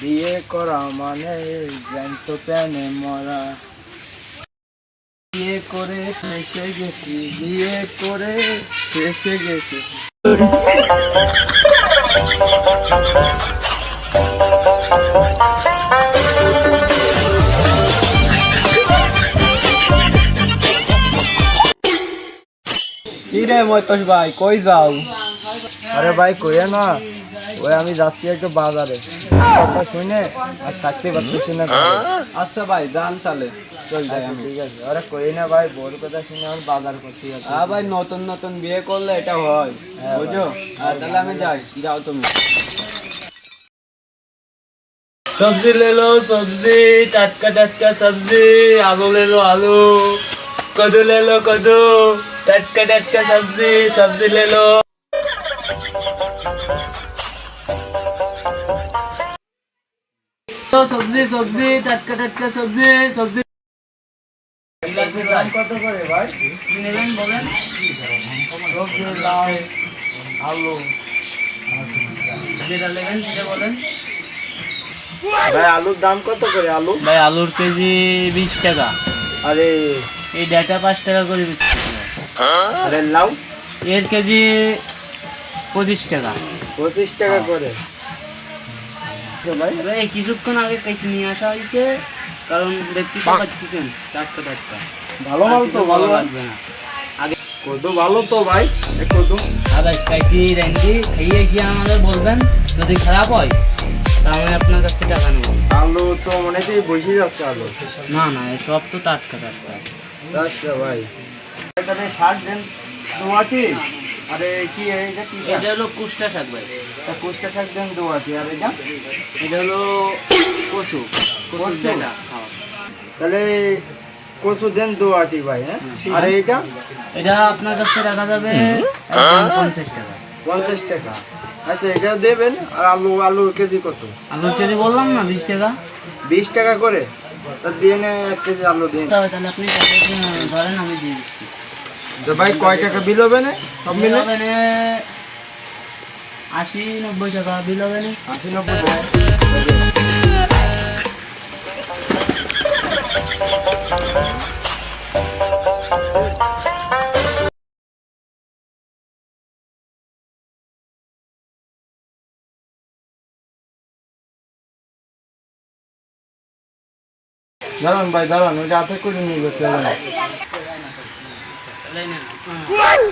বিয়ে করা মানে জ্যান্ত প্যানে মরা। বিয়ে করে ফেসে গেছি, বিয়ে করে ফেসে গেছি। কি রে মৈতোষ ভাই, কই যাও? আরে ভাই কইে না। ওই আমি যাচ্ছি একটু বাজারে। কথা শুনে আর থাকতে পারতেছি না। হ্যাঁ? আচ্ছা ভাই যান তাহলে। চল যাই আচ্ছা, আমি। ঠিক আছে। আরে কই না ভাই বোর কথা শুনে আমি বাজার করতে যাচ্ছি ভাই নতুন নতুন বিয়ে করলে এটা হয় হ্যাঁ বুঝো তাহলে আমি যাই যাও তুমি। সবজি লেলো সবজি টাটকা টাটকা সবজি আলু লেলো আলু কদু লেলো কদু টাটকা টাটকা সবজি সবজি লেলো। সবজি সবজি টাটকা টাটকা সবজি সবজি। আলুর দাম কত করে আলু? ভাই আলুর কেজি বিশ টাকা। আরে। এই ডাটা পাঁচ টাকা করে আরে লাউ। এর কেজি পঁচিশ টাকা। পঁচিশ টাকা হ্যাঁ। করে। ভাই। কিছুক্ষণ আগে কেটে নিয়ে আসা হয়েছে কারণ দেখতে পাচ্ছেন টাটকা টাটকা ভালো মাল তো ভালো লাগবে না। কত ভালো তো ভাই কত আগে কাইটি রেন্ডি খাইয়ে এসে আমাদের বলবেন যদি খারাপ হয় তাহলে আপনার কাছ থেকে টাকা নেব। আলু তো অনেকেই বসে যাচ্ছে আলু। না না সব তো টাটকা টাটকা। আচ্ছা ভাই। এখানে শাক দেন দুয়াটি আরে কি এটা কি এটা হলো কুষ্টা শাক ভাই। এটা কুচকা শাক দেন দুয়াটি আর এটা? এটা হলো কচু কচু? যেটা তাহলে কচু দেন দুয়াটি ভাই হ্যাঁ? আর এইটা? এটা আপনার কাছ রাখা যাবে পঞ্চাশ টাকা। পঞ্চাশ টাকা। আচ্ছা এটা দেবেন আর আলু আলুর কেজি কত? আলুর কেজি বললাম না বিশ টাকা। বিশ টাকা করে? তা দিয়ে নে এক কেজি আলু দিন তাহলে আপনি ধরেন আমি দিয়ে দিচ্ছি। তো ভাই কয় টাকা বিল হবে না? সব মিলে? আশি নব্বই টাকা বিল হবে না। আশি নব্বই টাকা। দাঁড়ান ভাই দাঁড়ান ওইটা হাতে করে নিয়ে গেছে। দাঁড়ান। তাহলে নেন।